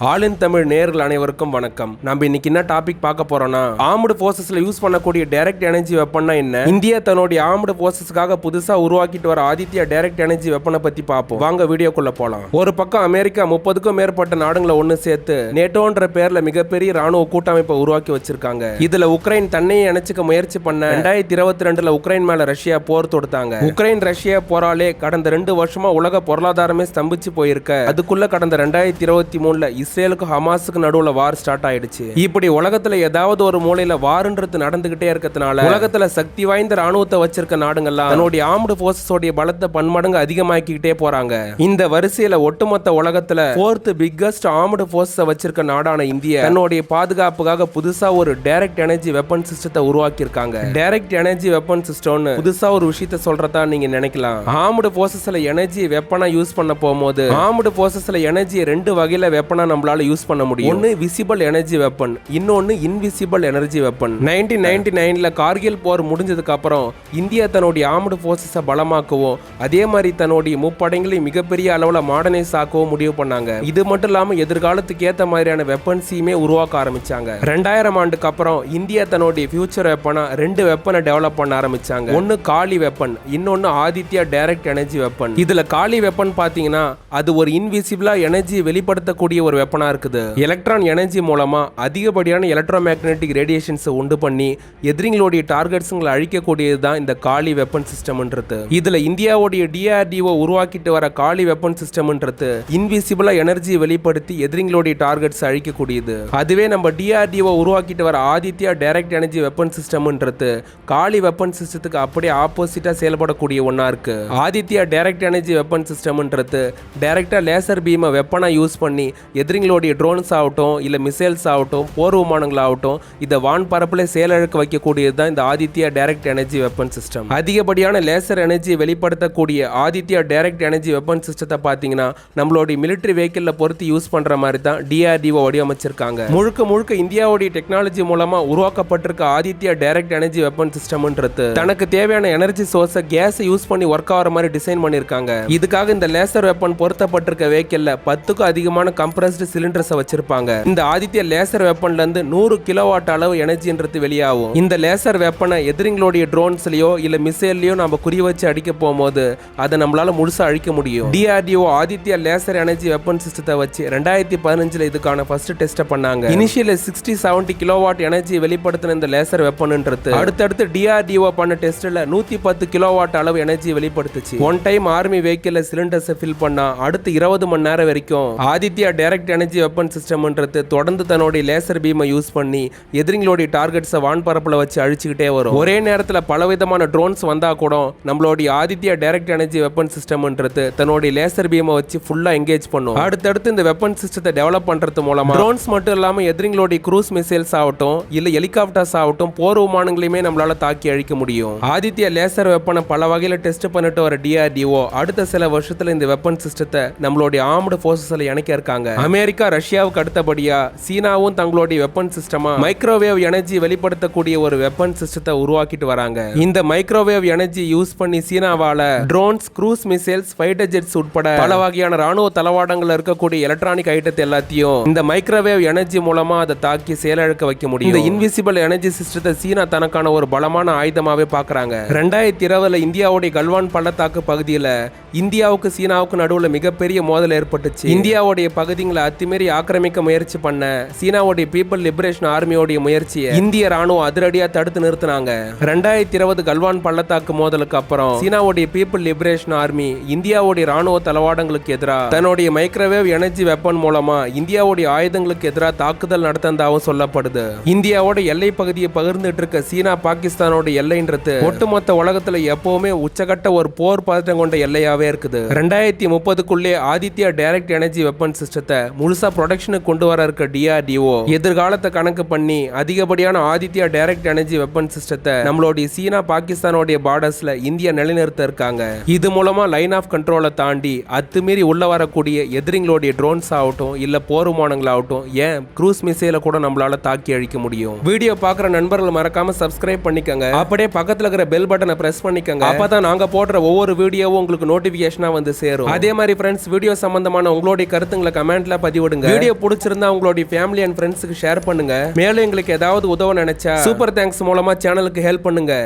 ஆலின் தமிழ் நேர்கள் அனைவருக்கும் வணக்கம். நம்ம இன்னைக்கு என்ன டாபிக் பார்க்க போறோம்னா ஆமுடு போர்சஸ்ல யூஸ் பண்ணக்கூடிய டைரக்ட் எனர்ஜி வெப்பன்னா என்ன? இந்தியா தன்னுடைய ஆமுடு போர்சஸ்க்காக புதுசா உருவாக்கிட்டு வர ஆதித்யா டைரக்ட் எனர்ஜி வெப்பனை பத்தி பார்ப்போம். வாங்க வீடியோக்குள்ள போலாம். ஒரு பக்கம் அமெரிக்கா முப்பதுக்கும் மேற்பட்ட நாடுகளை ஒன்று சேர்த்து நேட்டோன்ற பேர்ல மிகப்பெரிய ராணுவ கூட்டமைப்பை உருவாக்கி வச்சிருக்காங்க. இதுல உக்ரைன் தன்னையே இணைச்சுக்க முயற்சி பண்ண ரெண்டாயிரத்தி இருபத்தி ரெண்டுல உக்ரைன் மேல ரஷ்யா போர் தொடுத்தாங்க. உக்ரைன் ரஷ்யா போராலே கடந்த ரெண்டு வருஷமா உலக பொருளாதாரமே ஸ்தம்பிச்சு போயிருக்க. அதுக்குள்ள கடந்த ரெண்டாயிரத்தி இருபத்தி மூணுல இஸ்ரேலுக்கு ஹமாஸுக்கு நடுவுல வார் ஸ்டார்ட் ஆயிடுச்சு. இப்படி உலகத்துல ஏதாவது ஒரு மூலையில வாருன்றது நடந்துகிட்டே இருக்கிறதுனால உலகத்துல சக்தி வாய்ந்த ராணுவத்தை வச்சிருக்க நாடுங்கள்லாம் தன்னுடைய ஆர்ம்டு போர்சஸோடைய பலத்தை பன்மடங்கு அதிகமாக்கிக்கிட்டே போறாங்க. இந்த வரிசையில ஒட்டுமொத்த உலகத்துல ஃபோர்த் பிக்கஸ்ட் ஆர்ம்டு போர்ஸை வச்சிருக்க நாடான இந்தியா தன்னுடைய பாதுகாப்புக்காக புதுசா ஒரு டைரக்ட் எனர்ஜி வெப்பன் சிஸ்டத்தை உருவாக்கி இருக்காங்க டைரக்ட் எனர்ஜி வெப்பன் சிஸ்டம்னு புதுசா ஒரு விஷயத்த சொல்றதா நீங்க நினைக்கலாம். ஆர்ம்டு போர்சஸ்ல எனர்ஜி வெப்பனா யூஸ் பண்ண போகும்போது ஆர்ம்டு போர்சஸ்ல எனர்ஜி ரெண்டு வகையில வெப்பனா நம்மளால யூஸ் பண்ண முடியும். ஒன்னு விசிபிள் எனர்ஜி வெப்பன் இன்னொன்னு invisible energy weapon nineteen ninety நைன்ல கார்கில் போர் முடிஞ்சதுக்கு அப்புறம் இந்தியா தன்னுடைய ஆர்ம்டு போர்சஸை பலமாக்கவும் அதே மாதிரி தன்னுடைய முப்படைகளையும் மிகப்பெரிய அளவுல மாடர்னைஸ் ஆக்கவும் முடிவு பண்ணாங்க. இது மட்டும் இல்லாம எதிர்காலத்துக்கு ஏத்த மாதிரியான வெப்பன்ஸையுமே உருவாக்க ஆரம்பிச்சாங்க. ரெண்டாயிரம் ஆண்டுக்கு அப்புறம் இந்தியா தன்னுடைய ஃபியூச்சர் வெப்பனா ரெண்டு வெப்பனை டெவலப் பண்ண ஆரம்பிச்சாங்க. ஒன்னு காலி வெப்பன் இன்னொன்னு ஆதித்யா டைரக்ட் எனர்ஜி வெப்பன் இதுல காலி வெப்பன் பாத்தீங்கன்னா அது ஒரு இன்விசிபிளா எனர்ஜி வெளிப்படுத்தக்கூடிய ஒரு வெப்பனாக இருக்குது. எலக்ட்ரான் எனர்ஜி மூலமா அதிகப்படியான எலக்ட்ரோ மேக்னெட்டிக் ரேடியேஷன்ஸை உண்டு பண்ணி எதிரிங்களுடைய டார்கெட்ஸுங்களை அழிக்கக்கூடியது தான் இந்த காலி வெப்பன் சிஸ்டம்ன்றது. இதுல இந்தியாவுடைய டிஆர்டிஓ உருவாக்கிட்டு வர காலி வெப்பன் சிஸ்டம்ன்றது இன்விசிபிளாக எனர்ஜி வெளிப்படுத்தி எதிரிங்களுடைய டார்கெட்ஸ் அழிக்கக்கூடியது. அதுவே நம்ம டிஆர்டிஓ உருவாக்கிட்டு வர ஆதித்யா டைரக்ட் எனர்ஜி வெப்பன் சிஸ்டம்ன்றது காலி வெப்பன் சிஸ்டத்துக்கு அப்படியே ஆப்போசிட்டா செயல்படக்கூடிய ஒண்ணா இருக்கு. ஆதித்யா டைரக்ட் எனர்ஜி வெப்பன் சிஸ்டம்ன்றது டைரக்டா லேசர் பீமை வெப்பனா யூஸ் பண்ணி எதிரிங்களுடைய ட்ரோன்ஸ் ஆகட்டும் இல்லை மிசைல்ஸ் ஆகட்டும் போர் விமானங்கள் ஆகட்டும் இதை வான் பரப்பில் செயலிழக்க வைக்கக்கூடியது தான் இந்த Aditya direct energy weapon system அதிகப்படியான லேசர் எனர்ஜியை வெளிப்படுத்தக்கூடிய ஆதித்யா டைரக்ட் எனர்ஜி வெப்பன் சிஸ்டத்தை பார்த்தீங்கன்னா நம்மளுடைய மிலிட்ரி வெஹிக்கிளில் பொறுத்து யூஸ் பண்ணுற மாதிரி தான் டிஆர்டிஓ வடிவமைச்சிருக்காங்க. முழுக்க முழுக்க இந்தியாவுடைய டெக்னாலஜி மூலமாக உருவாக்கப்பட்டிருக்க ஆதித்யா டைரக்ட் எனர்ஜி வெப்பன் சிஸ்டம்ன்றது தனக்கு தேவையான எனர்ஜி சோர்ஸை கேஸை யூஸ் பண்ணி ஒர்க் ஆகிற மாதிரி டிசைன் பண்ணியிருக்காங்க இதுக்காக இந்த லேசர் வெப்பன் பொருத்தப்பட்டிருக்க வெஹிக்கிளில் பத்துக்கும் அதிகமான கம்ப்ரஸ்டு சிலிண்டர்ஸை வச்சிருப்பாங்க. இந்த ஆதித்ய லேசர் வெப்பன்ல இருந்து நூறு கிலோவாட் அளவு எனர்ஜின்றது வெளியாகும். இந்த லேசர் வெப்பனை எதிரிங்களுடைய ட்ரோன்ஸ்லயோ இல்ல மிசைல்லயோ நம்ம குறி வச்சு அடிக்க போகும்போது அதை நம்மளால முழுசா அழிக்க முடியும். DRDO Aditya laser energy weapon சிஸ்டத்தை வச்சு ரெண்டாயிரத்தி பதினஞ்சுல இதுக்கான ஃபர்ஸ்ட் டெஸ்ட் பண்ணாங்க. Initial sixty seventy kilowatt energy வெளிப்படுத்தின இந்த லேசர் வெப்பன்ன்றது. அடுத்தடுத்து டிஆர்டிஓ பண்ண டெஸ்ட்ல நூத்தி பத்து கிலோவாட் அளவு energy வெளிப்படுத்துச்சு. One time army vehicle cylinders fill பண்ணா அடுத்து இருபது மணி நேரம் வரைக்கும் ஆதித்யா டைரக்ட் எனர்ஜி வெப்பன் சிஸ்டம்ன்றது தொடர்ந்து தன்னுடைய லேசர் பீமை யூஸ் பண்ணி எதிரிங்களுடைய டார்கெட்ஸை வான்பரப்பில் வச்சு அழிச்சுக்கிட்டே வரும். ஒரே நேரத்தில் பலவிதமான ட்ரோன்ஸ் வந்தால் கூட நம்மளுடைய ஆதித்யா டைரக்ட் எனர்ஜி வெப்பன் சிஸ்டம்ன்றது தன்னுடைய லேசர் பீமை வச்சு ஃபுல்லாக எங்கேஜ் பண்ணும். அடுத்தடுத்து இந்த வெப்பன் சிஸ்டத்தை டெவலப் பண்ணுறது மூலமாக ட்ரோன்ஸ் மட்டும் இல்லாமல் எதிரிங்களுடைய க்ரூஸ் மிசைல்ஸ் ஆகட்டும் இல்லை ஹெலிகாப்டர்ஸ் ஆகட்டும் போர் விமானங்களையுமே நம்மளால் தாக்கி அழிக்க முடியும். ஆதித்யா லேசர் வெப்பனை பல வகையில் டெஸ்ட் பண்ணிட்டு வர டிஆர்டிஓ அடுத்த சில வருஷத்தில் இந்த வெப்பன் சிஸ்டத்தை நம்மளுடைய ஆர்ம்டு ஃபோர்ஸஸில் இணைக்க இருக்காங்க. அமெரிக்கா ரஷ்யாவுக்கு அடுத்தபடியா சீனாவும் தங்களுடைய வெப்பன் சிஸ்டமா மைக்ரோவேவ் எனர்ஜி வெளிப்படுத்தக்கூடிய ஒரு வெப்பன் சிஸ்டத்தை உருவாக்கிட்டு வராங்க. இந்த மைக்ரோவேவ் எனர்ஜி யூஸ் பண்ணி சீனாவால drones cruise missiles fighter jets உட்பட பல வகையான ராணுவ தளவாடங்கள் இருக்கக்கூடிய எலக்ட்ரானிக் ஐட்டத்தை எல்லாத்தையும் இந்த மைக்ரோவேவ் எனர்ஜி மூலமா அதை தாக்கி செயலிழக்க வைக்க முடியும். இந்த இன்விசிபிள் எனர்ஜி சிஸ்டத்தை சீனா தனக்கான ஒரு பலமான ஆயுதமாவே பாக்குறாங்க. ரெண்டாயிரத்தி இருபதுல இந்தியாவுடைய கல்வான் பள்ளத்தாக்கு பகுதியில இந்தியாவுக்கு சீனாவுக்கு நடுவுல மிகப்பெரிய மோதல் ஏற்பட்டுச்சு. இந்தியாவுடைய பகுதிகளை அத்துமீறி ஆக்கிரமிக்க முயற்சி பண்ண சீனாவுடைய பீப்புள் லிபரேஷன் ஆர்மியோடைய முயற்சியை இந்திய ராணுவம் அதிரடியா தடுத்து நிறுத்தினாங்க. ரெண்டாயிரத்தி இருபது கல்வான் பள்ளத்தாக்கு மோதலுக்கு அப்புறம் சீனாவுடைய பீப்புள் லிபரேஷன் ஆர்மி இந்தியாவுடைய ராணுவ தளவாடங்களுக்கு எதிராக தன்னுடைய மைக்ரோவேவ் எனர்ஜி வெப்பன் மூலமா இந்தியாவுடைய ஆயுதங்களுக்கு எதிராக தாக்குதல் நடத்தந்தாவும் சொல்லப்படுது. இந்தியாவோட எல்லை பகுதியை பகிர்ந்துட்டு இருக்க சீனா பாகிஸ்தானோட எல்லைன்றது ஒட்டுமொத்த உலகத்துல எப்பவுமே உச்சகட்ட ஒரு போர் பதற்றம் கொண்ட எல்லையாவே இருக்குது. ரெண்டாயிரத்தி முப்பதுக்குள்ளே ஆதித்யா டைரக்ட் எனர்ஜி வெப்பன் சிஸ்டத்தை முழுசா ப்ரொடக்ஷனுக்கு கொண்டு வர இருக்க டிஆர்டிஓ எதிர்காலத்தை கணக்கு பண்ணி அதிகப்படியான ஆதித்யா டைரக்ட் எனர்ஜி வெப்பன் சிஸ்டத்தை நம்மளுடைய சீனா பாகிஸ்தானோடைய பார்டர்ஸ்ல இந்தியா நிலைநிறுத்த இருக்காங்க. இது மூலமா லைன் ஆஃப் கண்ட்ரோலை தாண்டி அத்துமீறி உள்ள வரக்கூடிய எதிரிங்களுடைய ட்ரோன்ஸ் ஆகட்டும் இல்ல போர் விமானங்களாகட்டும் ஏன் க்ரூஸ் மிசைல கூட நம்மளால தாக்கி அழிக்க முடியும்? வீடியோ பார்க்குற நண்பர்கள் மறக்காம சப்ஸ்கிரைப் பண்ணிக்கங்க. அப்படியே பக்கத்துல இருக்கிற பெல் பட்டனை பிரஸ் பண்ணிக்கங்க. அப்பதான் நாங்க போடுற ஒவ்வொரு வீடியோவும் உங்களுக்கு நோட்டிபிகேஷனா வந்து சேரும். அதே மாதிரி ஃப்ரெண்ட்ஸ் வீடியோ சம்பந்தமான உங்களுடைய கருத்துங்களை கமெண்ட்ல பதிவிடுங்க. வீடியோ பிடிச்சிருந்தா உங்களுடைய ஃபேமிலி அண்ட் ஃப்ரெண்ட்ஸுக்கு ஷேர் பண்ணுங்க. மேலும் எங்களுக்கு ஏதாவது உதவ நினைச்சா சூப்பர் தேங்க்ஸ் மூலமா சேனலுக்கு ஹெல்ப் பண்ணுங்க.